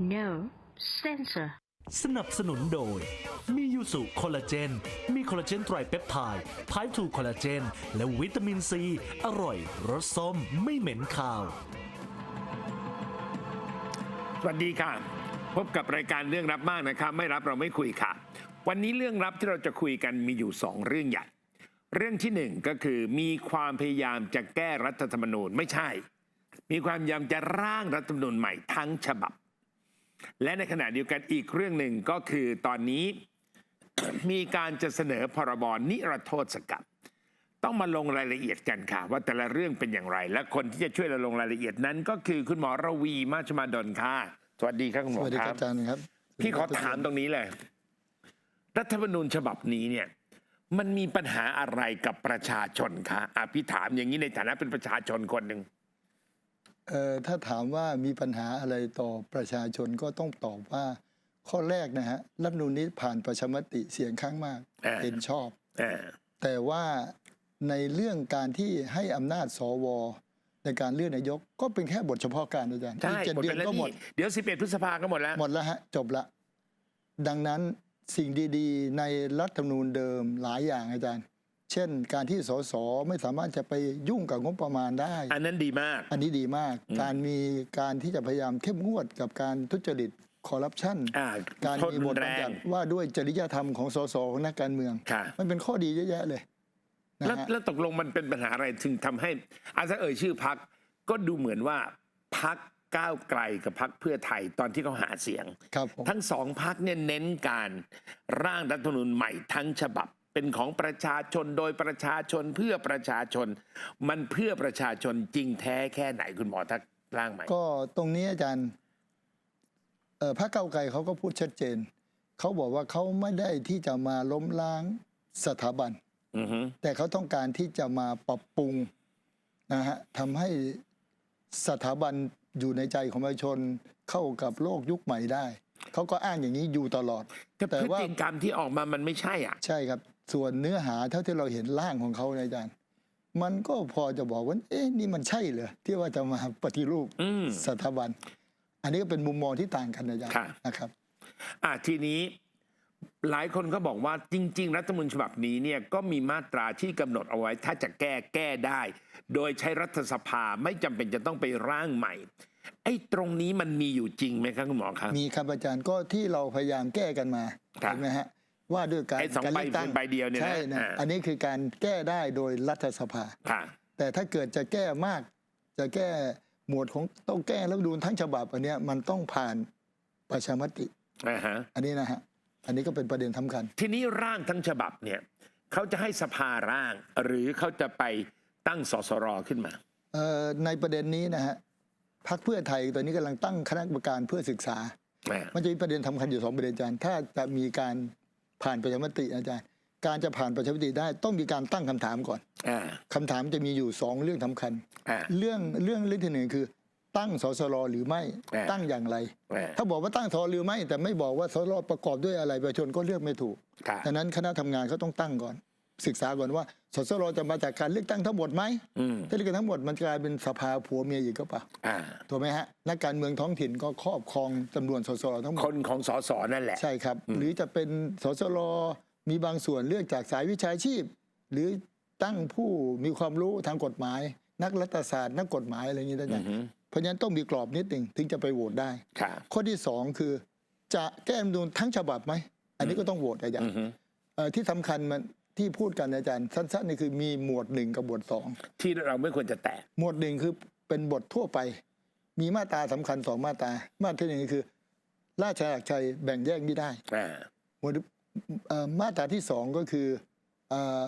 มาก No censor. สนับสนุนโดย มียูสุคอลลาเจน มีคอลลาเจนไตรเปปไทด์ไพทูคอลลาเจน และวิตามินซี อร่อย รสส้ม ไม่เหม็นคาว สวัสดีค่ะ พบกับรายการเรื่องรับมากนะครับไม่รับเราไม่คุยค่ะ วันนี้เรื่องรับที่เราจะคุยกันมีอยู่สองเรื่องใหญ่ เรื่องที่หนึ่งก็คือมีความพยายามจะแก้รัฐธรรมนูญไม่ใช่ มีความพยายามจะร่างรัฐธรรมนูญใหม่ทั้งฉบับ และในขณะเดียวกันอีกเรื่องหนึ่งก็คือตอนนี้ มีการจะเสนอพรบนิรโทษกรรมต้องมาลงรายละเอียดกันค่ะ ว่าแต่ละเรื่องเป็นอย่างไร และคนที่จะช่วยเราลงรายละเอียดนั้น ก็คือคุณหมอระวีมาชมาดลค่ะสวัสดีครับคุณหมสอวัสดีคครัรับบอาจารย์ครับ พี่ขอถามตรงนี้เลย รัฐธรรมนูญฉบับนี้เนี่ย มันมีปัญหาอะไรกับประชาชนคะอะพี่ถามอย่างนี้ในฐานะเป็นประชาชนคนหนึ่งเอ่อ ถ้าถามว่ามีปัญหาอะไรต่อประชาชนก็ต้องตอบว่าข้อแรกนะฮะรัฐธรรมนูญนี้ผ่านประชามติเสียงข้างมากอ่าเห็นชอบอ่าแต่ว่าในเรื่องการที่ให้อำนาจสวในการเลือกนายกก็เป็นแค่บทเฉพาะการอาจารย์ใช่อีกเจ็ดหมดเดืไปอนแล้วก็หมดนี่เดี๋ยว 11 พฤษภาก็หมดแล้ว หมดแล้วฮะ จบละ ดังนั้นสิ่งดีๆ ในรัฐธรรมนูญเดิมหลายอย่างอาจารย์ เช่น การที่สสไม่สามารถจะไปยุ่งกับงบประมาณได้ อันนั้นดีมาก อันนี้ดีมากอืมการมีการที่จะพยายามเข้มงวดกับการทุจริตคอร์รัปชันอ่าการโทษมีรุบทนแรบัญญังติว่าด้วยจริยธรรมของสสของนักการเมืองค่ะมันเป็นข้อดีเยอะแยะเลยนะแล้วฮะแล้วตกลงมันเป็นปัญหาอะไรถึงทำให้อาจจะเอ่ยชื่อพักก็ดูเหมือนว่าพักก้าวไกลกับพักเพื่อไทยตอนที่เขาหาเสียงครับผมทั้งสองพักเนี่ยเน้นการร่างรัฐธรรมนูญใหม่ทั้งฉบับ เป็นของประชาชนโดยประชาชนเพื่อประชาชน มันเพื่อประชาชนจริงแท้แค่ไหนคุณหมอทักร่างใหม่ก็ตรงนี้อาจารย์เอ่อพรรคเก้าวไกลเขาก็พูดชัดเจน เขาบอกว่าเขาไม่ได้ที่จะมาล้มล้างสถาบันอือฮึแต่เขาต้องการที่จะมาปรับปรุงนะฮะทำให้สถาบันอยู่ในใจของประชาชนเข้ากับโลกยุคใหม่ได้ เขาก็อ้างอย่างนี้อยู่ตลอด แต่แต่พฤว่าติกรรมที่ออกมามันไม่ใช่อะ ใช่ครับ ส่วนเนื้อหาเท่าที่เราเห็นร่างของเขาเนยอาจารย์ มันก็พอจะบอกว่า เอ๊ะนี่มันใช่เหรอที่ว่าจะมาปฏิรูปอืมสถาบัน อันนี้ก็เป็นมุมมองที่ต่างกันนะอาจารย์ค่ะนะครับอะทีนี้หลายคนก็บอกว่าจริง ๆ รัฐธรรมนูญฉบับนี้เนี่ยก็มีมาตราที่กำหนดเอาไว้ ถ้าจะแก้แก้ได้ โดยใช้รัฐสภาไม่จำเป็นจะต้องไปร่างใหม่ ไอ้ตรงนี้มันมีอยู่จริงไหมครับคุณหมอครับมีครับอาจารย์ก็ที่เราพยายามแก้กันมาครับเห็นไหมฮะ ว่าด้วยการไอ้สองการใบเลือกตั้งเป็นใบเดียวเนี่ยนะใช่นะอ่า อันนี้คือการแก้ได้โดยรัฐสภา ค่ะแต่ถ้าเกิดจะแก้มาก จะแก้หมวดของต้องแก้รัฐธรรมนูญทั้งฉบับอันเนี้ยมันต้องผ่านประชามติ อ่าฮะ อันนี้นะฮะอันนี้ก็เป็นประเด็นสำคัญ ทีนี้ร่างทั้งฉบับเนี่ยเขาจะให้สภาร่าง หรือเขาจะไปตั้งสสรขึ้นมา เอ่อในประเด็นนี้นะฮะพรรคเพื่อไทยตอนนี้กำลังตั้งคณะกรรมการเพื่อศึกษาอ่ามันจะมีประเด็นสำคัญอยู่สองประเด็นอาจารย์ ถ้าจะมีการ ผ่านประชามติอาจารย์ การจะผ่านประชามติได้ต้องมีการตั้งคำถามก่อนอ่าคำถามจะมีอยู่สองเรื่องสำคัญอ่าเรื่องเรื่องเรื่องที่หนึ่งคือ ตั้งสสรหรือไม่อ่าตั้งอย่างไรอ่าถ้าบอกว่าตั้งสสรหรือไม่ แต่ไม่บอกว่าสสรประกอบด้วยอะไรประชาชนก็เลือกไม่ถูกค่ะดังนั้นคณะทำงานเขาต้องตั้งก่อน ศึกษาก่อนว่า สสรจะมาจากการเลือกตั้งทั้งหมดไหมอืมถ้าเลือกตั้งทั้งหมดมันจะกลายเป็นสภาผัวเมียอีกก็เปล่าอ่า ถูกไหมฮะนักการเมืองท้องถิ่นก็ครอบครองจำนวนสสรทั้งหมคดนของสสนั่นแหละ ใช่ครับ หรือจะเป็นสสรมีบางส่วนเลือกจากสายวิชาชีพ หรือตั้งผู้มีความรู้ทางกฎหมาย นักรัฐศาสตร์นักกฎหมายอะไรอย่างนี้ได้อือฮึเพราะฉะนั้นต้องมีกรอบนิดหนึ่งถึงจะไปโหวตได้ค่ะข้อที่สองคือ จะแก้รัฐธรรมนูญทั้งฉบับไหม อันนี้ก็ต้องโหวตอาจารอืย์อฮึเอ่อที่สำคัญมัน ที่พูดกันอาจารย์สั้นๆนี่คือมีหมวดหนึ่งกับหมวดสองที่เราไม่ควรจะแตะหมวดหนึ่งคือเป็นบททั่วไป มีมาตราสำคัญสองมาตรามาตราที่หนึ่งคือ ราชอาณาจักรไทยแบ่งแยกไม่ได้อ่าหมวดเอ่อมาตราที่สองก็คือเอ่อ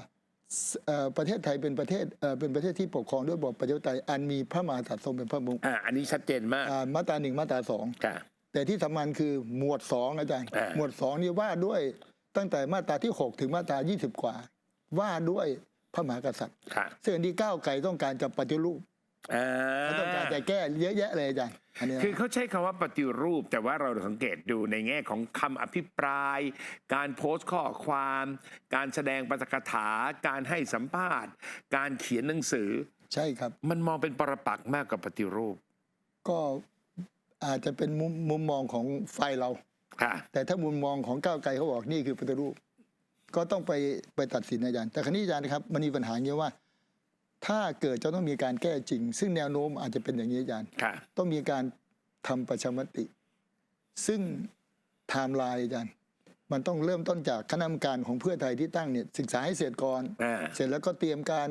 สเอ่อประเทศไทยเป็นประเทศเอ่อเป็นประเทศที่ปกครองด้วยระบอบประชาธิปไตยอันมีพระมหากษัตริย์ทรงเป็นพระประมุขอ่าอันนี้ชัดเจนมากอ่ามาตราหนึ่งมาตราสองค่ะแต่ที่สำคัญคือหมวดสองอาจารย์อ่าหมวดสองนี่ว่าด้วย ตั้งแต่มาตราที่หกถึงมาตรายี่สิบกว่า ว่าด้วยพระมหากษัตริย์ค่ะซึ่งอันที่ก้าวไกลต้องการจะปฏิรูปอ่าเขาต้องการจะแก้เยอะแยะเลยอาจารย์อันนี้นะคือเขาใช้คำว่าปฏิรูป แต่ว่าเราสังเกตดูในแง่ของคำอภิปราย การโพสต์ข้อความ การแสดงปาฐกถา การให้สัมภาษณ์ การเขียนหนังสือ ใช่ครับ มันมองเป็นปรปักษ์มากกว่าปฏิรูป ก็อาจจะเป็นมุมมุมมองของฝ่ายเราค่ะ แต่ถ้ามุมมองของก้าวไกลเขาบอกนี่คือปฏิรูป ก็ต้องไปไปตัดสินอาจารย์แต่ครั้นี้อาจารย์นะครับมันมีปัญหาอย่างนี้ว่า ถ้าเกิดจะต้องมีการแก้จริง ซึ่งแนวโน้มอาจจะเป็นอย่างนี้อาจารย์ค่ะต้องมีการทำประชามติ ซึ่งไทม์ไลน์อาจารย์มันต้องเริ่มต้นจากคณะกรรมการของเพื่อไทยที่ตั้งเนี่ยศึกษาให้เสร็จก่อนอ่าเสร็จแล้วก็เตรียมการ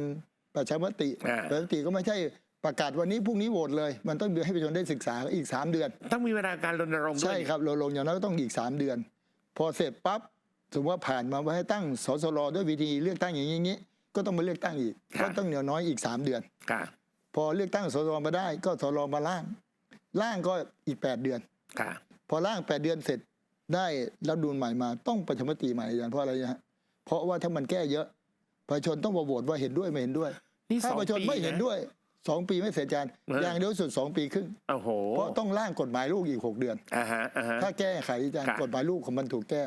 ประชามติอ่าประชามติก็ไม่ใช่ ประกาศวันนี้พรุ่งนี้โหวตเลย มันต้องให้ประชาชนได้ศึกษาอีกสามเดือน ต้องมีเวลาการรณรงค์ด้วยใช่ครับเราลงอย่างน้อยก็ต้องอีก 3 เดือน พอเสร็จปั๊บสมมติว่าผ่านมาว่าให้ตั้งสสรด้วยวิธีเลือกตั้งอย่างนี้อย่างนี้ก็ต้องมาเลือกตั้งอีกก็ต้องเหนียวน้อยอีก 3 เดือนค่ะพอเลือกตั้งสสรมาได้ ก็สสรมาล่างล่างก็อีก 8 เดือนค่ะพอล่าง 8 เดือนเสร็จได้รัฐธรรมนูลใหม่มาต้องประชามติใหม่อาจารย์เพราะอะไรนะฮะเพราะว่าถ้ามันแก้เยอะประชาชนต้องมาโหวตว่าเห็นด้วยไม่เห็นด้วยนี่ถ้าสองประชาชนปีไม่เห็นนะด้วย สองปีไม่เสร็จอาจารย์เออออย่างเดียวสุดสองปีครึ่งโอ้โหเพราะต้องร่างกฎหมายลูกอีกหกเดือนอ่าฮะอ่าฮะถ้าแก้ไขอาจารครัย์บกฎหมายลูกของมันถูกแก้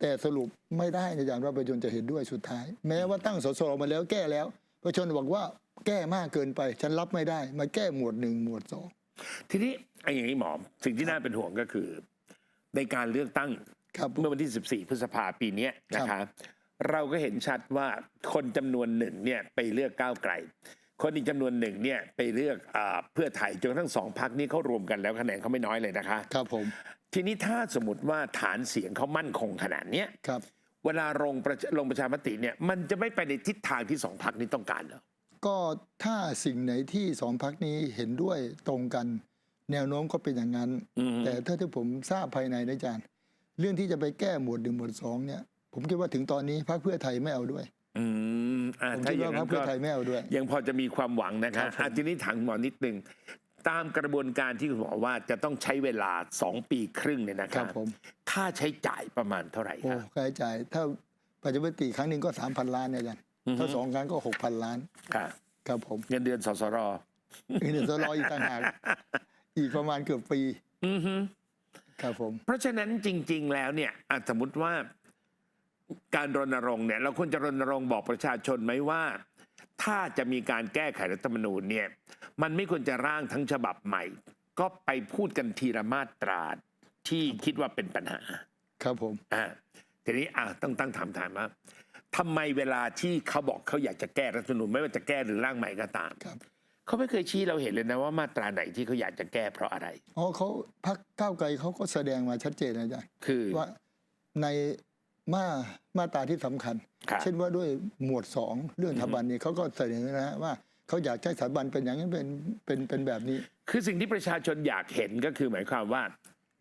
แต่สรุปไม่ได้นะอาจารย์ว่าประชาชนจะเห็นด้วยสุดท้าย แม้ว่าตั้งสสรมาแล้วแก้แล้ว ประชาชนบอกว่าแก้มากเกินไป ฉันรับไม่ได้ มาแก้หมวดหนึ่งหมวดสองทีนี้ไอ้อย่างนี้หมอสิ่งที่น่าเป็นห่วงก็คือ ในการเลือกตั้งครับเมื่อวันที่ 14 พฤษภาปีเนี้ยนะคะ เราก็เห็นชัดว่าคนจำนวนหนึ่งเนี่ยไปเลือกก้าวไกล คนอีกจำนวนหนึ่งเนี่ยไปเลือกอาเพื่อไทยจนกระทั้งสองพักนี้เขารวมกันแล้วคะแนนเขาไม่น้อยเลยนะคะ ครับผม ทีนี้ถ้าสมมติว่าฐานเสียงเขามั่นคงขนาดเนี้ยครับ เวลาลงประชลงประชามติเนี่ยมันจะไม่ไปในทิศทางที่สองพักนี้ต้องการเหรอก็ถ้าสิ่งไหนที่สองพักนี้เห็นด้วยตรงกัน แนวโน้มก็เป็นอย่างนั้นอืมแต่ถ้าที่ผมทราบภายในนะอาจารย์ เรื่องที่จะไปแก้หมวดหนึ่งหมวดสองเนี่ย ผมคิดว่าถึงตอนนี้พรรคเพื่อไทยไม่เอาด้วย อืมอ่าผมถ้าคิดอย่างว่าพรนั้รนคเพื่ก็อไทยไม่เอาด้วย ยังพอจะมีความหวังนะคครัรับบผมอาทีนี้ถามหมอนิดนึงตามกระบวนการที่คุณหมอว่าจะต้องใช้เวลาสองปีครึ่งเนี่ยนะคครัรับบผม ค่าใช้จ่ายประมาณเท่าไหร่โอ้ครับ ค่าใช้จ่าย ถ้าประชามติครั้งหนึ่งก็สามพันล้านเนี่ยอาจารย์อือฮึ ถ้าสองครั้งก็หกพันล้าน ค่ะครับผมเงินเดือนสสรเดี๋ยวจะรออีกต่างหากอีกประมาณเกือบปีอือฮึ ครับผม เพราะฉะนั้นจริง ๆ แล้วเนี่ยอะสมมติว่า การรณรงค์เนี่ยเราควรจะรณรงค์บอกประชาชนไหมว่า ถ้าจะมีการแก้ไขรัฐธรรมนูญเนี่ยมันไม่ควรจะร่างทั้งฉบับใหม่ ก็ไปพูดกันทีละมาตราที่คิดว่าเป็นปัญหา ครับผมอ่าทีนี้อ่าต้องตั้งถามถามว่าทำไมเวลาที่เขาบอกเขาอยากจะแก้รัฐธรรมนูญไม่ว่าจะแก้หรือร่างใหม่ก็ตามครับเขาไม่เคยชี้เราเห็นเลยนะว่ามาตราไหนที่เขาอยากจะแก้เพราะอะไรอ๋อเขาพักก้าวไกลเขาก็แสดงมาชัดเจนนะอาจารย์คือว่าใน มามาตราที่สำคัญครับเช่นว่าด้วยหมวดสองเรื่องสถาบันนี่เขาก็เสนอนะฮะว่าเขาอยากใช้สถาบันเป็นอย่างนั้นเป็นเป็นเป็นแบบนี้ คือสิ่งที่ประชาชนอยากเห็นก็คือหมายความว่า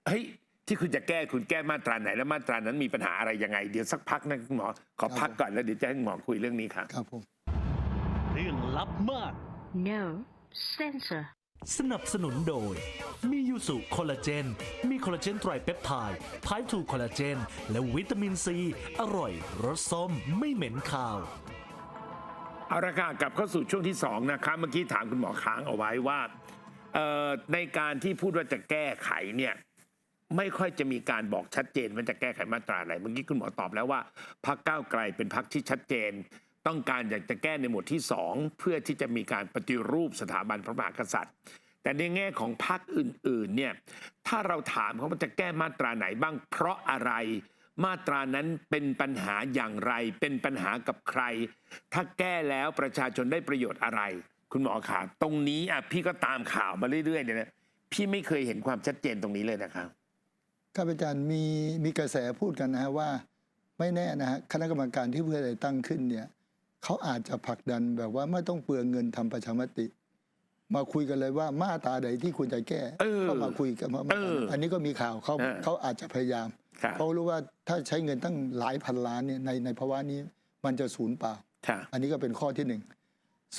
เฮ้ยที่คุณจะแก้คุณแก้มาตราไหน แล้วมาตรานั้นมีปัญหาอะไรยังไง เดี๋ยวสักพักนะคุณหมอขอพักก่อนแล้วเดี๋ยวจะให้คุณหมอคุยเรื่องนี้ครับครับผมเรื่องลับมาก No censor. สนับสนุนโดย มียูสุคอลลาเจน มีคอลลาเจนไตรเปปไทด์ไพทูคอลลาเจน และวิตามินซี อร่อย รสส้มไม่เหม็นคาว เอาละค่ะกลับเข้าสู่ช่วงที่สองนะครับเมื่อกี้ถามคุณหมอค้างเอาไว้ว่าเอ่อในการที่พูดว่าจะแก้ไขเนี่ยไม่ค่อยจะมีการบอกชัดเจนว่าจะแก้ไขมาตราอะไร เมื่อกี้คุณหมอตอบแล้วว่าพักก้าวไกลเป็นพักที่ชัดเจน ต้องการอยากจะแก้ในหมวดที่สองเพื่อที่จะมีการปฏิรูปสถาบันพระมหากษัตริย์ แต่ในแง่ของพักอื่นๆเนี่ยถ้าเราถามเขาว่าจะแก้มาตราไหนบ้าง เพราะอะไรมาตรานั้นเป็นปัญหาอย่างไร เป็นปัญหากับใคร ถ้าแก้แล้วประชาชนได้ประโยชน์อะไร คุณหมอขาตรงนี้อะพี่ก็ตามข่าวมาเรื่อยๆเนี่ยนะพี่ไม่เคยเห็นความชัดเจนตรงนี้เลยนะครับข้าพเจ้ามีมีกระแสพูดกันนะฮะว่า ไม่แน่นะฮะคณะกรรมการที่เพื่อไทยตั้งขึ้นเนี่ย เขาอาจจะผลักดันแบบว่าไม่ต้องเปลืองเงินทำประชามติ มาคุยกันเลยว่ามาตราใดที่ควรจะแก้เออก็มาคุยกันว่าเอออัอันนี้ก็มีข่าวเขาเออเขาอาจจะพยายามครับเขารู้ว่าถ้าใช้เงินตั้งหลายพันล้านเนี่ยในในภาวะนี้มันจะสูญเปล่าค่ะอันนี้ก็เป็นข้อที่หนึ่ง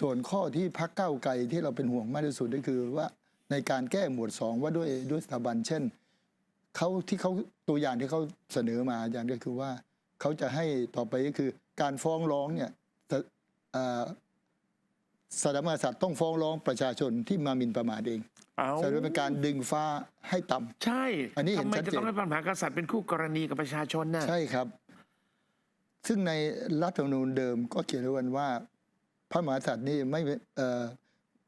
ส่วนข้อที่พักเก้าวไกลที่เราเป็นห่วงมากที่สุดก็คือว่าในการแก้หมวดสองว่าด้วยด้วยสถาบัน เช่นเขาที่เขาตัวอย่างที่เขาเสนอมาอย่างก็คือว่าเขาจะให้ต่อไปก็คือการฟ้องร้องเนี่ย สเอ่อสถาบันกษัตริย์ต้องฟ้องร้องประชาชนที่มาหมินประมาทเองเอาจะเป็นการดึงฟ้าให้ต่ำใช่อันนี้เห็นทำไมชัดเจนจะต้องให้พระมหากษัตริย์เป็นคู่กรณีกับประชาชนน่ะใช่ครับ ซึ่งในรัฐธรรมนูญเดิมก็เขียนไว้ว่า พระมหากษัตริย์นี่ไม่เอ่อ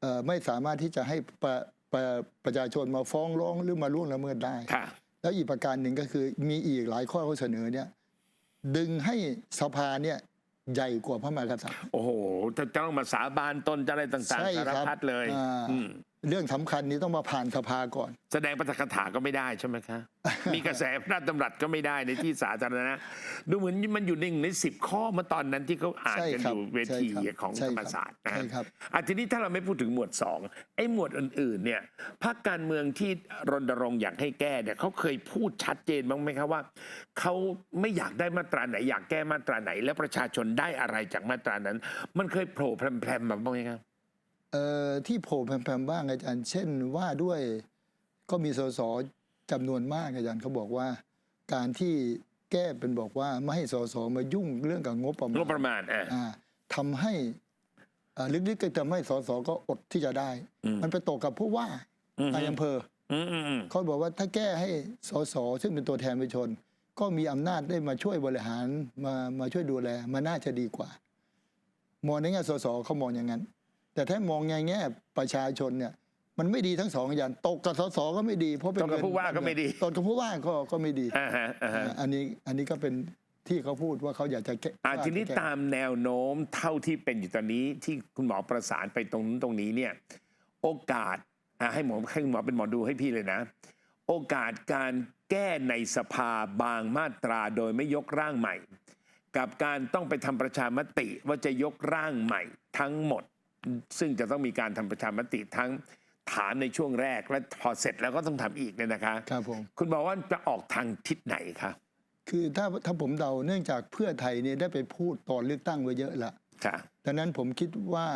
เอ่อไม่สามารถที่จะให้ประประประชาชนมาฟ้องร้องหรือมาล่วงละเมิดได้ค่ะแล้วอีกประการหนึ่งก็คือมีอีกหลายข้อเขาเสนอเนี่ย ดึงให้สภาเนี่ย ใหญ่กว่าพระมหากษัตริย์ โอ้โหจะจะต้องมาสาบานตนจะอะไรต่างใช่ๆสารครับพัดเลยอ่า อืม เรื่องสำคัญนี้ต้องมาผ่านสภาก่อน แสดงปาฐกถาก็ไม่ได้ใช่ไหมคะ มีกระแสพระราชดำรัสก็ไม่ได้ในที่สาธารณะ ดูเหมือนมันอยู่ในหนึ่งในสิบข้อเมื่อตอนนั้นที่เขาอ่านใช่กันครัอบยู่เวทีใช่ครับของใช่ธรครับรมศาสตร์นะใช่ครับอะทีนี้ถ้าเราไม่พูดถึงหมวดสองไอ้หมวดอื่นๆเนี่ยพรรคการเมืองที่รณรงค์อยากให้แก้เนี่ยเขาเคยพูดชัดเจนบ้างไหมครับว่าเขาไม่อยากได้มาตราไหน อยากแก้มาตราไหน แล้วประชาชนได้อะไรจากมาตรานั้น มันเคยโผล่แพรมๆมาบ้างไหมครับเอ่อ ที่โผล่แพรมๆบ้างอาจารย์ เช่นว่าด้วยก็มีสสจำนวนมากอาจารย์เขาบอกว่า การที่แก้เป็นบอกว่าไม่ให้สสมายุ่งเรื่องกับงบประมาณงบประมาณอะอ่าทำให้อ่าลึกๆก็ทำให้สสก็อดที่จะได้อืมมันไปตกกับผู้ว่าอืมนายอำเภออืมอืมอืมเขาบอกว่าถ้าแก้ให้สสซึ่งเป็นตัวแทนประชาชน ก็มีอำนาจได้มาช่วยบริหารมามาช่วยดูแล มันน่าจะดีกว่า มองในแง่สสเขามองอย่างนั้น แต่ถ้ามองในแง่ประชาชนเนี่ยมันไม่ดีทั้งสองอย่างตกกับสสก็ไม่ดีเพราะเป็นตกกับเงินผู้ว่าก็ไม่ดีตกกับผู้ว่าก็ก็ไม่ดีอ่าฮะอ่าฮะอ่าอันนี้อันนี้ก็เป็นที่เขาพูดว่าเขาอยากจะแก้อ่าทีนี้ว่จะแก้ตามแนวโน้มเท่าที่เป็นอยู่ตอนนี้ที่คุณหมอประสานไปตรงนู้นตรงนี้เนี่ยโอกาสอะให้หมอให้คุณหมอเป็นหมอดูให้พี่เลยนะ โอกาสการแก้ในสภาบางมาตราโดยไม่ยกร่างใหม่ กับการต้องไปทำประชามติว่าจะยกร่างใหม่ทั้งหมด ซึ่งจะต้องมีการทำประชามติทั้งถามในช่วงแรกและพอเสร็จแล้วก็ต้องทำอีกเนี่ยนะคะครับผมคุณบอกว่าจะออกทางทิศไหนคะคือถ้าถ้าผมเดาเนื่องจากเพื่อไทยเนี่ยได้ไปพูดตอนเลือกตั้งไว้เยอะละค่ะดังนั้นผมคิดว่า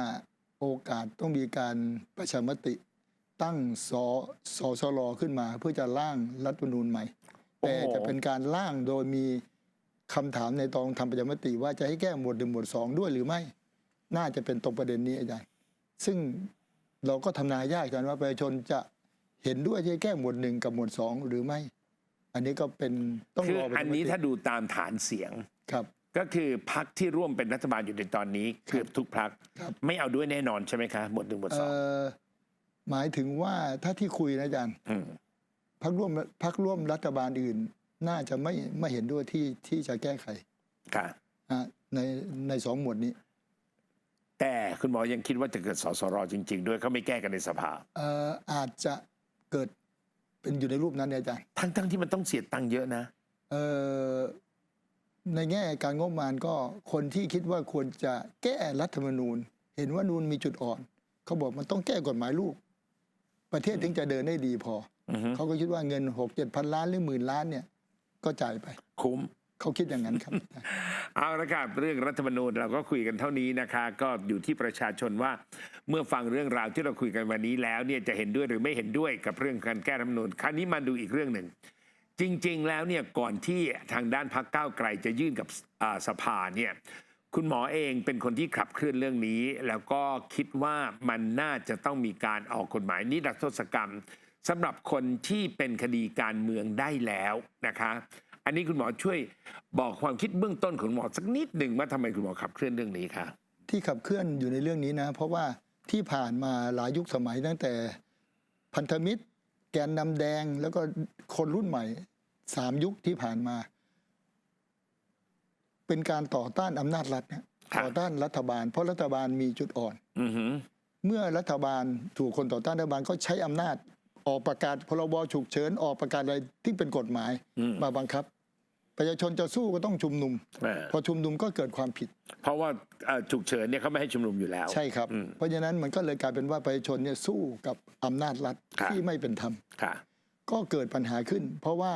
โอกาสต้องมีการประชามติตั้งสสสลขึ้นมา เพื่อจะร่างรัฐธรรมนูญใหม่โอ้แต่โหจะเป็นการร่างโดยมีคำถามในตอนทำประชามติว่าจะให้แก้หมวดหนึ่งหมวดสองด้วยหรือไม่ น่าจะเป็นตรงประเด็นนี้อาจารย์ซึ่งเราก็ทำนายยากกันว่าประชาชนจะเห็นด้วยที่จะแก้หมวดหนึ่งกับหมวดสองหรือไม่ อันนี้ก็เป็นต้องคือรอประชอันมตินี้ถ้าดูตามฐานเสียงครับ ก็คือพักที่ร่วมเป็นรัฐบาลอยู่ในตอนนี้เกือบทุกพักครับไม่เอาด้วยแน่นอนใช่ไหมคะหมวดหนึ่งหมวดสองเอ่อหมายถึงว่าถ้าที่คุยนะอาจารย์อืมพักร่วมพักร่วมรัฐบาลอื่น น่าจะไม่ไม่เห็นด้วยที่ที่จะแก้ไขค่ะอะในในสองหมวดนี้ แต่คุณหมอยังคิดว่าจะเกิดสสรจริง ๆ ด้วยเขาไม่แก้กันในสภาเอ่ออาจจะเกิดเป็นอยู่ในรูปนั้นเนี่ยอาจารย์ทั้งๆที่มันต้องเสียตังค์เยอะนะ เอ่อในแง่การงบประมาณก็คนที่คิดว่าควรจะแก้รัฐธรรมนูญ เห็นว่านูนมีจุดอ่อน เขาบอกมันต้องแก้กฎหมายลูก ประเทศถึงจะเดินได้ดีพออือฮึ เขาก็คิดว่าเงินหกเจ็ดพันล้านหรือหมื่นล้านเนี่ย ก็จ่ายไป คุ้ม เขาคิดอย่างนั้นครับ เอาละครับเรื่องรัฐธรรมนูญเราก็คุยกันเท่านี้นะคะ ก็อยู่ที่ประชาชนว่า เมื่อฟังเรื่องราวที่เราคุยกันวันนี้แล้วเนี่ยจะเห็นด้วยหรือไม่เห็นด้วยกับเรื่องการแก้รัฐธรรมนูญคราวนี้มาดูอีกเรื่องหนึ่ง จริง ๆ แล้วเนี่ยก่อนที่ทางด้านพักก้าวไกลจะยื่นกับสภาเนี่ยคุณหมอเองเป็นคนที่ขับเคลื่อนเรื่องนี้ แล้วก็คิดว่ามันน่าจะต้องมีการออกกฎหมายนิรโทษกรรมสำหรับคนที่เป็นคดีการเมืองได้แล้วนะคะ อันนี้คุณหมอช่วยบอกความคิดเบื้องต้นของหมอสักนิดหนึ่งว่าทำไมคุณหมอขับเคลื่อนเรื่องนี้คะที่ขับเคลื่อนอยู่ในเรื่องนี้นะ เพราะว่าที่ผ่านมาหลายยุคสมัยตั้งแต่พันธมิตร แกนนำแดงแล้วก็คนรุ่นใหม่สามยุคที่ผ่านมา เป็นการต่อต้านอำนาจรัฐนะต่อต้านรัฐบาล เพราะรัฐบาลมีจุดอ่อนอือหือเมื่อรัฐบาลถูกคนต่อต้านรัฐบาลก็ใช้อำนาจออกประกาศพรบฉุกเฉินออกประกาศอะไรที่เป็นกฎหมายอืมมาบังคับ ประชาชนจะสู้ก็ต้องชุมนุม อ่า พอชุมนุมก็เกิดความผิดเพราะว่าเอ่อฉุกเฉินเนี่ยเขาไม่ให้ชุมนุมอยู่แล้ว ใช่ครับอืมเพราะฉะนั้นมันก็เลยกลายเป็นว่าประชาชนเนี่ยสู้กับอำนาจรัฐครับ ที่ไม่เป็นธรรม ค่ะ ก็เกิดปัญหาขึ้น เพราะว่า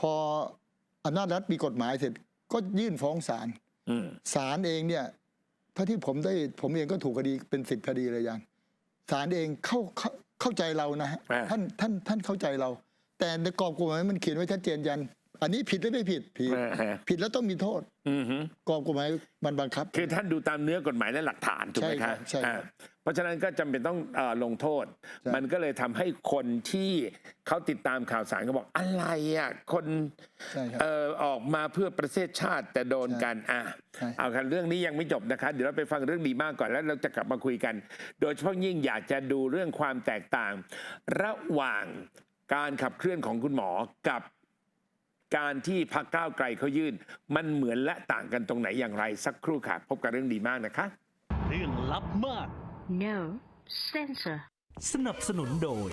พออำนาจรัฐมีกฎหมายเสร็จก็ยื่นฟ้องศาลอืมศาลเองเนี่ยถ้าที่ผมได้ผมเองก็ถูกคดีเป็นสิบคดีเลยยังศาลเองเข้าเข้าเข้าใจเรานะฮะอ่า ท่านท่านท่านเข้าใจเรา แต่ในกรอบกฎหมายมันเขียนไว้ชัดเจนยัน อันนี้ผิดหรือไม่ผิดผิดอ่าฮะ ผิดแล้วต้องมีโทษอือฮึ กองกฎหมายมันบังคับ คือท่านดูตามเนื้อกฎหมายและหลักฐานถูกไหมใช่ครัคะบใช่ครับอ่าเพราะฉะนั้นก็จำเป็นต้องเอ่อลงโทษ ใช่ มันก็เลยทำให้คนที่เขาติดตามข่าวสารก็บอกอะไรอะคนใช่ครับ เอ่อออกมาเพื่อประเทศชาติแต่โดนกันอะใช่ เอากันเรื่องนี้ยังไม่จบนะคะ เดี๋ยวเราไปฟังเรื่องดีมากก่อนแล้วเราจะกลับมาคุยกัน โดยเฉพาะยิ่งอยากจะดูเรื่องความแตกต่าง ระหว่างการขับเคลื่อนของคุณหมอกับ การที่พักก้าวไกลเขายื่น มันเหมือนและต่างกันตรงไหนอย่างไรสักครู่ค่ะพบกับเรื่องดีมากนะคะ เรื่องลับมาก No censor. สนับสนุนโดย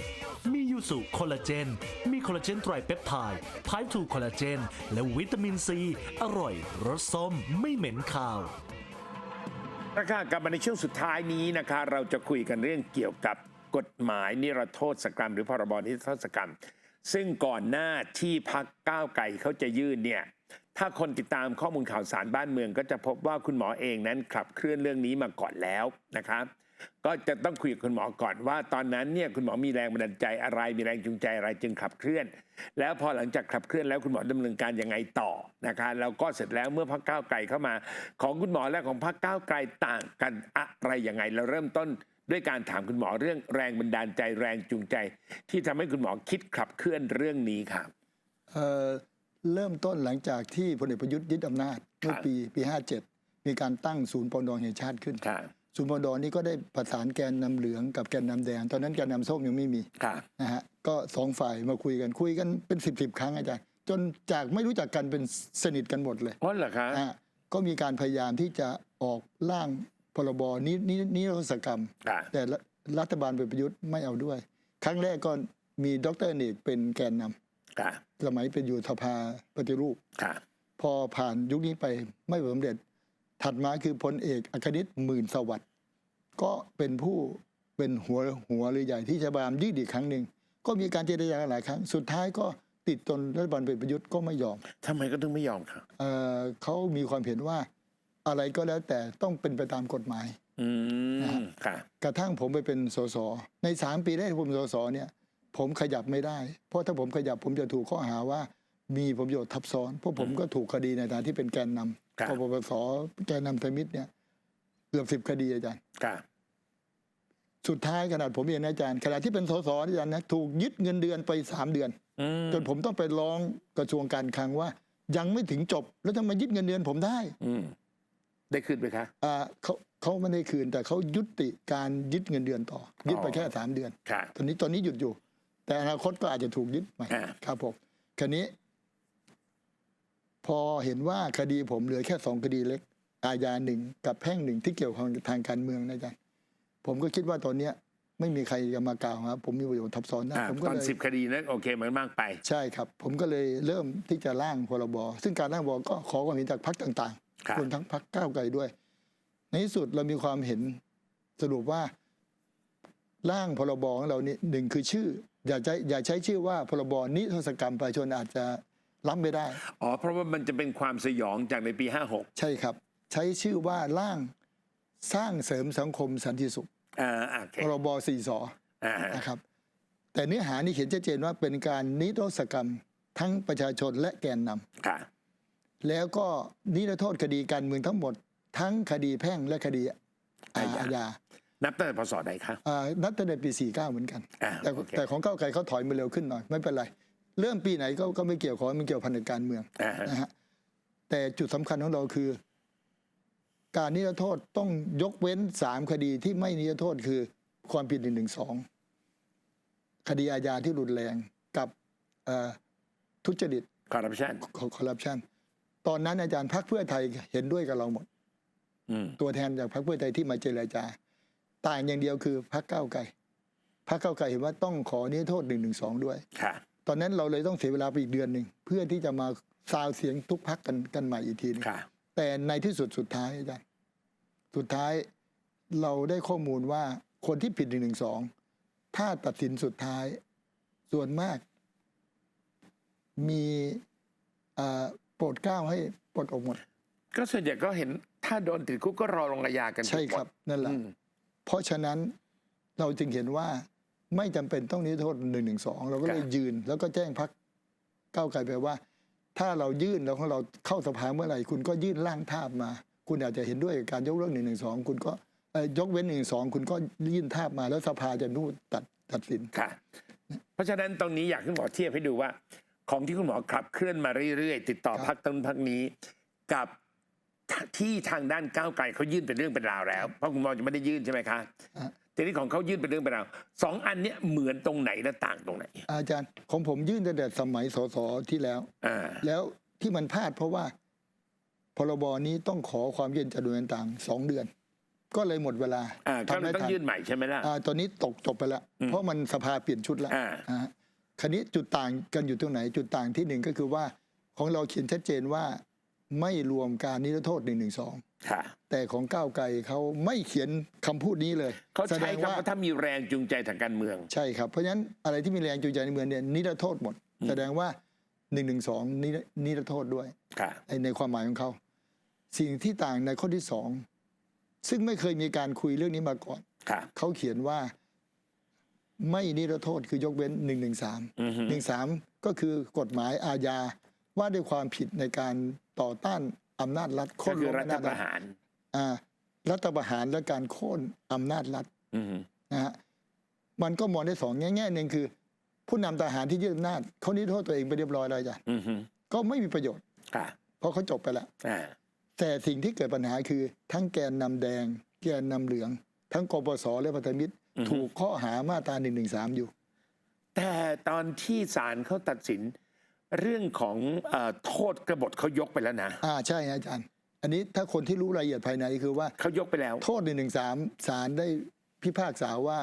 มียูสุคอลลาเจน มีคอลลาเจนไตรเปปไทด์ไพทูคอลลาเจน และวิตามินซี อร่อยรสส้มไม่เหม็นคาวนะคะกลับมาในช่วงสุดท้ายนี้นะคะ เราจะคุยกันเรื่องเกี่ยวกับกฎหมายนิรโทษกรรม หรือพรบนิรโทษกรรม ซึ่งก่อนหน้าที่พักก้าวไกลเขาจะยื่นเนี่ยถ้าคนติดตามข้อมูลข่าวสารบ้านเมือง ก็จะพบว่าคุณหมอเองนั้นขับเคลื่อนเรื่องนี้มาก่อนแล้วนะคะก็จะต้องคุยกับคุณหมอก่อนว่า ตอนนั้นเนี่ยคุณหมอมีแรงบันดาลใจอะไร มีแรงจูงใจอะไรจึงขับเคลื่อน แล้วพอหลังจากขับเคลื่อนแล้วคุณหมอดำเนินการยังไงต่อนะคะแล้วก็เสร็จแล้วเมื่อพักก้าวไกลเข้ามา ของคุณหมอและของพักก้าวไกลต่างกันอะไรยังไง เราเริ่มต้น ด้วยการถามคุณหมอเรื่องแรงบันดาลใจแรงจูงใจ ที่ทำให้คุณหมอคิดขับเคลื่อนเรื่องนี้ครับเอ่อเริ่มต้นหลังจากที่พลเอกประยุทธ์ยึดอำนาจเมื่อครับปีปี 57 มีการตั้งศูนย์ปรองดองแห่งชาติขึ้นค่ะศูนย์ปรองดองนี้ก็ได้ประสานแกนนำเหลืองกับแกนนำแดง ตอนนั้นแกนนำส้มยังไม่มีค่ะนะฮะก็สองฝ่ายมาคุยกันคุยกันเป็นสิบสิบครั้งอาจารย์จนจากไม่รู้จักกันเป็นสนิทกันหมดเลยเพราะเหรอคะนะฮะก็มีการพยายามที่จะออกร่าง พรบนินินิรโทษกรรมค่ะแต่รัฐรัฐบาลเป็นประยุทธ์ไม่เอาด้วย ครั้งแรกก็มีดรเนกเป็นแกนนำค่ะ สมัยเป็นอยู่สภาปฏิรูป ค่ะ พอผ่านยุคนี้ไปไม่สำเร็จ ถัดมาคือพลเอกอัครนิตหมื่นสวัสดิ์ก็เป็นผู้เป็นหัวหัวเรือใหญ่ที่จะพยายามยืดอีกครั้งหนึ่ง ก็มีการเจรจากันหลายครั้ง สุดท้ายก็ติดจนรัฐบาลเป็นประยุทธ์ก็ไม่ยอม ทำไมก็ถึงไม่ยอมครับเอ่อเขามีความเห็นว่า อะไรก็แล้วแต่ต้องเป็นไปตามกฎหมาย อืนะมฮะค่ะ กระทั่งผมไปเป็นสสในสามปีแรกที่ผมเป็นสสเนี่ย ผมขยับไม่ได้ เพราะถ้าผมขยับผมจะถูกข้อหาว่า มีผลประโยชน์ทับซ้อนเพราะผมก็ถูกคดีในฐานะที่เป็นแกนนครับำปปสแกนนำไทยมิตรเนี่ยเกือบสิบคดีอาจารย์ค่ะสุดท้ายขนาดผมเองนะอาจารย์ขณะที่เป็นสสอาจารย์นะถูกยึดเงินเดือนไปสามเดือนอืมจนผมต้องไปร้องกระทรวงการคลังว่า ยังไม่ถึงจบแล้วทำไมยึดเงินเดือนผมได้อืม ได้ขึ้นไหมคะ อ่าเขาเขาไม่ได้คืนแต่เขายุติการยึดเงินเดือนต่อ ยึดไปอ๋อแค่สามเดือน ค่ะ ตอนนี้ตอนนี้หยุดอยู่ แต่อนาคตก็อาจจะถูกยึดใหม่อ่า ครับผมคันนี้ พอเห็นว่าคดีผมเหลือแค่สองคดีเล็ก อาญาหนึ่งกับแพ่งหนึ่งที่เกี่ยวข้องกับทางการเมืองนะจ๊ะผมก็คิดว่าตอนเนี้ย ไม่มีใครจะมากล่าวครับผมมีประโยชน์ทับซ้อนนะอ่าผมก็ตอนเลยสิบคดีนั้นโอเคมันมากไป ใช่ครับ ผมก็เลยเริ่มที่จะร่างพรบซึ่งการร่างพรบก็ขอความเห็นจากพรรคต่างค รับๆรวมทั้งพรรคก้าวไกลด้วย ในที่สุดเรามีความเห็นสรุปว่าร่างพรบของเรานี่หนึ่งคือชื่อ อย่าใช้อย่าใช้ชื่อว่าพรบนิรโทษกรรมประชาชนอาจจะรับไม่ได้ อ๋อ เพราะว่ามันจะเป็นความสยองจากในปี 56 ใช่ครับ ใช้ชื่อว่าร่างสร้างเสริมสังคมสันติสุขอ่าโอเคพรบสี่สออ่านะครับ แต่เนื้อหานี่เขียนชัดเจนว่าเป็นการนิรโทษกรรมทั้งประชาชนและแกนนำค่ะ แล้วก็นิรโทษคดีการเมืองทั้งหมด ทั้งคดีแพ่งและคดีอาอาญาอาญานับตั้งแต่พศใดคะอ่านับตั้งแต่ปี 49 เหมือนกัน อ่าแต่โอเค แต่ของก้าวไกลเขาถอยมาเร็วขึ้นหน่อย ไม่เป็นไร เริ่มปีไหนก็ก็ไม่เกี่ยวขอให้มันเกี่ยวพันกับการเมือง อ่านะฮะแต่จุดสำคัญของเราคือ การนิรโทษต้องยกเว้นสามคดีที่ไม่นิรโทษคือความผิดหนึ่งหนึ่งสองคดีอาญาที่รุนแรงกับเอ่อทุจริตคอร์รัปชัน คอร์รัปชัน ตอนนั้นอาจารย์พรรคเพื่อไทยเห็นด้วยกับเราหมดอืมตัวแทนจากพรรคเพื่อไทยที่มาเจรจา ต่างอย่างเดียวคือพรรคก้าวไกลพรรคก้าวไกลเห็นว่าต้องขอนิรโทษหนึ่งหนึ่งสองด้วยค่ะตอนนั้นเราเลยต้องเสียเวลาไปอีกเดือนหนึ่งเพื่อที่จะมาซาวเสียงทุกพักกันกันใหม่อีกทีหนึงค่ะแต่ในที่สุดสุดท้ายอาจารย์สุดท้ายเราได้ข้อมูลว่าคนที่ผิดหนึ่งหนึ่งสองถ้าตัดสินสุดท้ายส่วนมาก มีเอ่อโป รดเกล้าให้ปลดออกหมด ก็ส่วนใหญ่ก็เห็นถ้าโดนติดคุกก็รอลงอาญากันใช่ครับ นั่นแหละอืมเพราะฉะนั้นเราจึงเห็นว่าไม่จำเป็นต้องนิรโทษหนึ่งหนึ่งสองเราก็เลยยืน แล้วก็แจ้งพักก้าวไกลไปว่า ถ้าเรายื่นแล้วของเราเข้าสภาเมื่อไหร่คุณก็ยื่นร่างทาบมา คุณอาจจะเห็นด้วยกับการยกเลิกหนึ่งหนึ่งสองคุณก็เอ่อยกเว้นหนึ่งสองคุณก็ยื่นทาบมาแล้วสภาจะนู่นตัดตัดสินค่ะ เพราะฉะนั้นตรงนี้อยากให้หมอเทียบให้ดูว่า ของที่คุณหมอขับเคลื่อนมาเรื่อยๆ ติดต่อครับพักต้นพักนี้ กับที่ทางด้านก้าวไกลเขายื่นเป็นเรื่องเป็นราวแล้ว เพราะคุณหมอจะไม่ได้ยื่นใช่ไหมคะอะทีนี้ของเขายื่นเป็นเรื่องเป็นราวสองอันเนี้ยเหมือนตรงไหนและต่างตรงไหน อาจารย์ของผมยื่นตั้งแต่สมัยสสที่แล้วอ่าแล้วที่มันพลาดเพราะว่าพรบนี้ต้องขอความเย็นจากหน่วยงานต่างสองเดือน ก็เลยหมดเวลาอ่าก็เลยไม่ต้องทันยื่นใหม่ใช่ไหมล่ะอ่าตอนนี้ตกจบไปแล้วอืมเพราะมันสภาเปลี่ยนชุดแล้ว อ่าอ่าคันนี้จุดต่างกันอยู่ตรงไหน จุดต่างที่หนึ่งก็คือว่าของเราเขียนชัดเจนว่าไม่รวมการนิรโทษหนึ่งหนึ่งสองค่ะแต่ของก้าวไกลเขาไม่เขียนคำพูดนี้เลยเขาแสดใช้งคำว่าว่าถ้ามีแรงจูงใจทางการเมือง ใช่ครับ เพราะฉะนั้นอะไรที่มีแรงจูงใจในเมืองเนี่ยนิรโทษหมด แสดงว่าหนึ่งหนึ่งสองนิรโทษด้วยค่ะในในความหมายของเขา สิ่งที่ต่างในข้อที่สองซึ่งไม่เคยมีการคุยเรื่องนี้มาก่อนค่ะเขาเขียนว่า ไม่นิรโทษคือยกเว้นหนึ่งหนึ่งสามอือฮึหนึ่งสามก็คือกฎหมายอาญาว่าด้วยความผิดในการต่อต้านอำนาจรัฐก็คือล้มรัฐอำนาจประหารอ่ารัฐประหารและการโค่นอำนาจรัฐ อือฮึนะฮะมันก็มองได้สองแง่แง่หนึ่งคือ ผู้นำทหารที่ยึดอำนาจเขานิรโทษตัวเองไปเรียบร้อยแล้วจ้ะอือฮึก็ไม่มีประโยชน์ ค่ะเพราะเขาจบไปแล้ว อ่าแต่สิ่งที่เกิดปัญหาคือทั้งแกนนำแดง แกนนำเหลือง ทั้งกปสและพันธมิตร ถูกข้อหามาตราหนึ่งหนึ่งสามอยู่ แต่ตอนที่ศาลเขาตัดสินเรื่องของเออโทษกบฏเขายกไปแล้วนะอ่าใช่ฮะอาจารย์ อันนี้ถ้าคนที่รู้รายละเอียดภายในคือว่า เขายกไปแล้ว โทษหนึ่งหนึ่งสามศาลได้พิพากษาว่า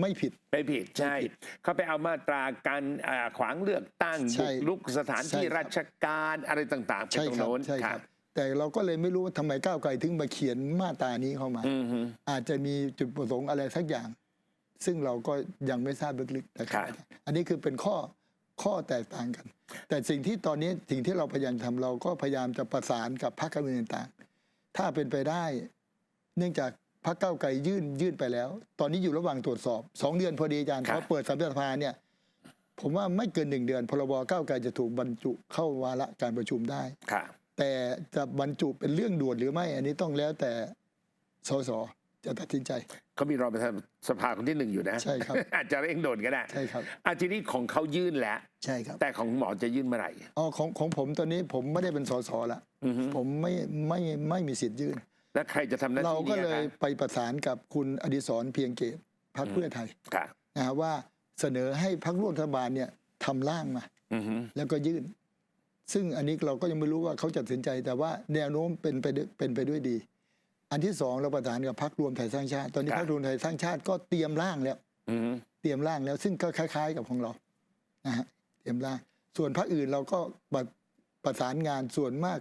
ไม่ผิด ไม่ผิดใช่ไม่ผิดเขาไปเอามาตราการอ่าขวางเลือกตั้งใช่บุกลุกสถานที่ใช่ครับราชการอะไรต่างๆไปใช่ตรงครับโน้นใช่ครับ แต่เราก็เลยไม่รู้ว่าทำไมก้าวไกลถึงมาเขียนมาตรานี้เข้ามาอือฮึอาจจะมีจุดประสงค์อะไรสักอย่าง ซึ่งเราก็ยังไม่ทราบลึกๆนะครับอันนี้คือเป็นข้อข้อแตกต่างกัน แต่สิ่งที่ตอนนี้สิ่งที่เราพยายามทำเราก็พยายามจะประสานกับพรรคการเมืองต่างๆถ้าเป็นไปได้ เนื่องจากพรรคก้าวไกลยื่นยื่นไปแล้ว ตอนนี้อยู่ระหว่างตรวจสอบสองเดือนพอดีอาจารย์พอเปิดสัมสภาเนี่ยผมว่าไม่เกินหนึ่งเดือนพรบก้าวไกลจะถูกบรรจุเข้าวาระการประชุมได้ค่ะ แต่จะบรรจุเป็นเรื่องด่วนหรือไม่ อันนี้ต้องแล้วแต่สสจะตัดสินใจเขามีรองประธานสภาคนที่หนึ่งอยู่นะใช่ครับอาจจะเร่งด่วนก็ได้ใช่ครับอาทีนี้ของเขายื่นแล้วใช่ครับ แต่ของหมอจะยื่นเมื่อไหร่อ๋อของของผมตอนนี้ผมไม่ได้เป็นสสละอือฮึผมไม่ไม่ไม่มีสิทธิ์ยื่น แล้วใครจะทำหน้าเราที่ก็นี้เลยอะไปประสานกับคุณอดิศรเพียงเกตพรรคเพื่อไทยค่ะนะฮะว่าเสนอให้พรรคร่วมรัฐบาลเนี่ยทำร่างมาอือฮึแล้วก็ยื่น ซึ่งอันนี้เราก็ยังไม่รู้ว่าเขาจะตัดสินใจแต่ว่าแนวโน้มเป็นไปด้วยเป็นไปด้วยดี อันที่สองเราประสานกับพรรครวมไทยสร้างชาติ ตอนนี้พรรครวมไทยสร้างชาติก็เตรียมร่างแล้วอือฮึเตรียมร่างแล้ว ซึ่งก็คล้าย ๆ กับของเรานะฮะเตรียมร่าง ส่วนพรรคอื่นเราก็ประประสานงานส่วนมาก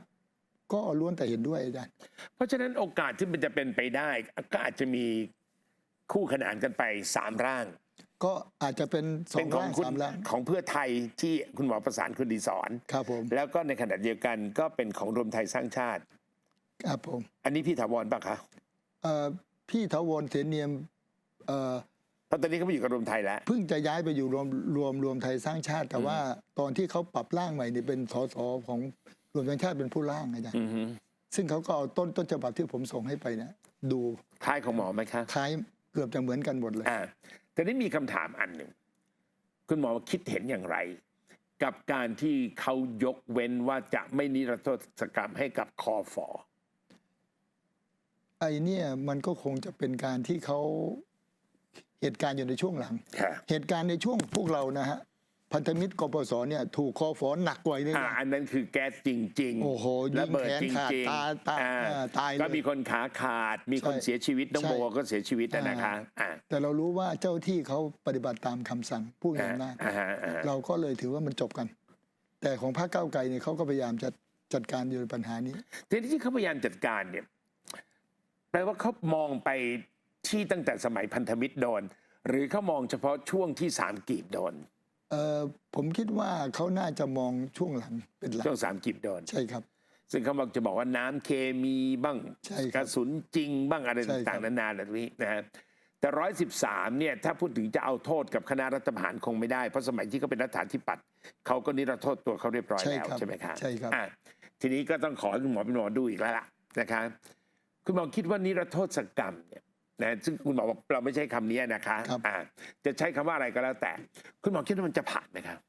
ก็ล้วนแต่เห็นด้วยอาจารย์ เพราะฉะนั้นโอกาสที่มันจะเป็นไปได้ก็อาจจะมีคู่ขนานกันไปสามร่าง ก็อาจจะเป็นสอเป็งนของร่างคุณสามร่าง ของเพื่อไทยที่คุณหมอประสานคุณดีสอนครับผม แล้วก็ในขณะเดียวกันก็เป็นของรวมไทยสร้างชาติ ครับผมอันนี้พี่ถาวรปะคะเอ่อพี่ทวรเสนเนียมเอ่อเพราะตอนนี้เขาไปอยู่กับรวมไทยแล้ว เพิ่งจะย้ายไปอยู่รวมรวมรวมไทยสร้างชาติ แต่ว่าตอนที่เขาปรับร่างใหม่นี่เป็นสสของรวมไทยสร้างชาติเป็นผู้ร่างอาจารย์อือฮึซึ่งเขาก็เอาต้นต้นฉบับที่ผมส่งให้ไปเนี่ยดูคล้ายของหมอไหมคะคล้ายเกือบจะเหมือนกันหมดเลย อ่า แต่นี้มีคำถามอันหนึ่ง คุณหมอคิดเห็นอย่างไร กับการที่เขายกเว้นว่าจะไม่นิรโทษกรรมให้กับคอฟอไอเนี่ยมันก็คงจะเป็นการที่เขาเหตุการณ์อยู่ในช่วงหลังค่ะเหตุการณ์ในช่วงพวกเรานะฮะ พันธมิตรกปสเนี่ยถูกคอฟอหนักกว่านี้อ่านะอันนั้นคือแก๊สจริงๆโอ้โหระเบิดยิงแขนจขาดริงตาตาอ่เอ่อตายเลยก็มีคนขาขาด มีคนใช่เสียชีวิตน้องใช่โบก็เสียชีวิตนะนะคะอ่าแต่เรารู้ว่าเจ้าที่เขาปฏิบัติตามคำสั่งผู้มีอ่าอำนาจอ่าฮะอ่าฮะเราก็เลยถือว่ามันจบกัน แต่ของพรรคก้าวไกลเนี่ยเขาก็พยายามจะจัดการอยู่ในปัญหานี้ทีนี้ที่เขาพยายามจัดการเนี่ยแปลว่าเขามองไปที่ตั้งแต่สมัยพันธมิตรโดน หรือเขามองเฉพาะช่วงที่สามกีบโดน เอ่อผมคิดว่าเขาน่าจะมองช่วงหลังเป็นหลักช่วงสามกีบโดนใช่ครับ ซึ่งเขาบอกจะบอกว่าน้ำเคมีบ้างใช่ครับกระสุนจริงบ้างอะไรใช่ครับ ต่างๆนานาแบบนี้นะฮะแต่ร้อยสิบสามเนี่ยถ้าพูดถึงจะเอาโทษกับคณะรัฐประหารคงไม่ได้ เพราะสมัยที่เขาเป็นรัฐาธิปัตย์เขาก็นิรโทษตัวเขาเรียบร้อยใช่แล้วครับใช่ไหมครับ ใช่ครับ อะทีนี้ก็ต้องขอให้คุณหมอเป็นหมอดูอีกแล้วล่ะนะครับคุณหมอคิดว่านิรโทษกรรมเนี่ย นะซึ่งคุณหมอบอกเราไม่ใช้คำนี้นะคะครับ อ่าจะใช้คำว่าอะไรก็แล้วแต่ คุณหมอคิดว่ามันจะผ่านไหมครับ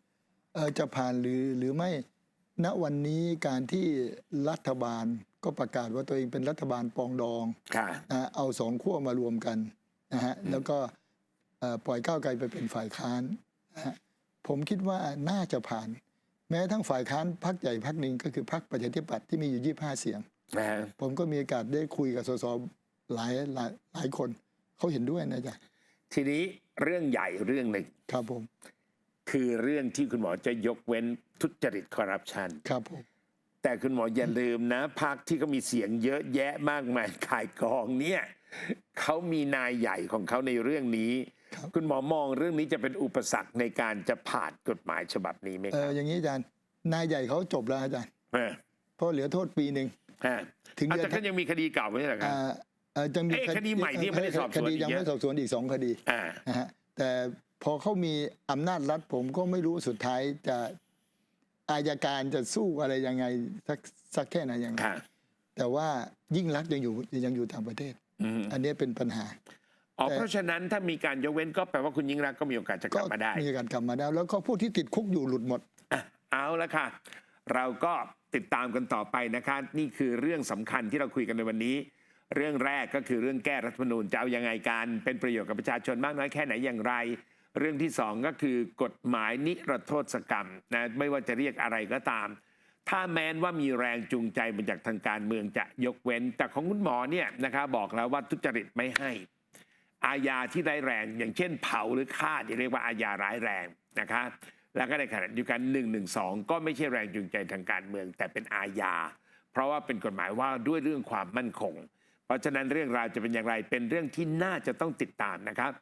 เอ่อจะผ่านหรือหรือไม่ ณวันนี้การที่รัฐบาลก็ประกาศว่าตัวเองเป็นรัฐบาลปรองดองค่ะนะฮะเอาสองขั้วมารวมกันนะฮะแล้วก็เอ่อปล่อยก้าวไกลไปเป็นฝ่ายค้านนะฮะผมคิดว่าน่าจะผ่าน แม้ทั้งฝ่ายค้านพักใหญ่พักหนึ่งก็คือพักประชาธิปัตย์ที่มีอยู่ 25 เสียง นะฮะผมก็มีโอกาสได้คุยกับสส หลายหลายหลายคนเขาเห็นด้วยนะจ๊ะทีนี้เรื่องใหญ่เรื่องหนึ่งครับผม คือเรื่องที่คุณหมอจะยกเว้นทุจริตคอร์รัปชันครับผมแต่คุณหมออย่าลืมนะพักที่เขามีเสียงเยอะแยะมากมายขายกองเนี่ยเขามีนายใหญ่ของเขาในเรื่องนี้ครับคุณหมอมองเรื่องนี้จะเป็นอุปสรรคในการจะผ่านกฎหมายฉบับนี้ไหมเอคอรับอย่างนี้อาจารย์ นายใหญ่เขาจบแล้วอาจารย์ เออเพราะเหลือโทษปีหนึ่งฮะถึงอะจะแต่ก็ยังมีคดีเก่าไม่ใช่เหรอครับ อ่า เอ่อจะมีเอ๊ะคดีใหม่ที่ยังไม่ได้สอบสวนคดีอีกยังเยอะ ไม่สอบสวนอีกสองคดีอ่า นะฮะแต่พอเขามีอำนาจรัฐผมก็ไม่รู้สุดท้ายจะอายการจะสู้อะไรยังไงสักสักแค่ไหนยังไงค่ะ แต่ว่ายิ่งรักษณ์ยังอยู่ยังอยู่ต่างประเทศ อืมอันนี้เป็นปัญหา อ๋อแต่ เพราะฉะนั้นถ้ามีการยกเว้นก็แปลว่าคุณยิ่งรักษณ์ก็มีโอกาสจะกก็ลับมาได้ มีการกลับมาได้แล้วก็พวกที่ติดคุกอยู่หลุดหมด อะเอาละค่ะ เราก็ติดตามกันต่อไปนะคะ นี่คือเรื่องสำคัญที่เราคุยกันในวันนี้ เรื่องแรกก็คือเรื่องแก้รัฐธรรมนูญจะเอายังไงกันเป็นประโยชน์กับประชาชนมากน้อยแค่ไหนอย่างไร เรื่องที่สองก็คือกฎหมายนิรโทษกรรมนะไม่ว่าจะเรียกอะไรก็ตาม ถ้าแม้นว่ามีแรงจูงใจมาจากทางการเมืองจะยกเว้น แต่ของคุณหมอเนี่ยนะคะบอกแล้วว่าทุจริตไม่ให้ อาญาที่ร้ายแรง อย่างเช่นเผาหรือฆ่าที่เรียกว่าอาญาร้ายแรงนะคะแล้วก็ในขณะเดียวกัน1นึก็ไม่ใช่แรงจูงใจทางการเมือง แต่เป็นอาญา เพราะว่าเป็นกฎหมายว่าด้วยเรื่องความมั่นคง เพราะฉะนั้นเรื่องราวจะเป็นอย่างไรเป็นเรื่องที่น่าจะต้องติดตามนะครับ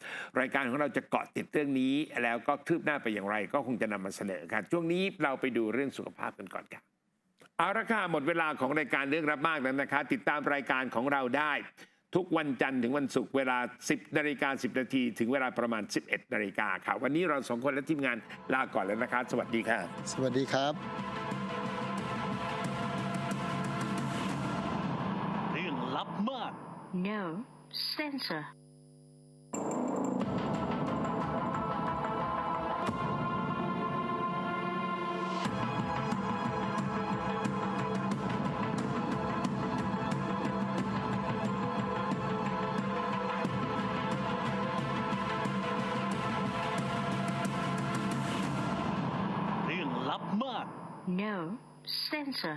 รายการของเราจะเกาะติดเรื่องนี้ แล้วก็คืบหน้าไปอย่างไร ก็คงจะนำมาเสนอครับช่วงนี้เราไปดูเรื่องสุขภาพกันก่อนครับเอาละค่ะหมดเวลาของรายการเรื่องรับมากแล้วนะคะ ติดตามรายการของเราได้ ทุกวันจันทร์ถึงวันศุกร์เวลา 10นาฬิกา10นาทีถึงเวลาประมาณ 11นาฬิกาค่ะวันนี้เราสองคนและทีมงานลาก่อนแล้วนะคะ สวัสดีค่ะ สวัสดีครับ No sensor. No sensor.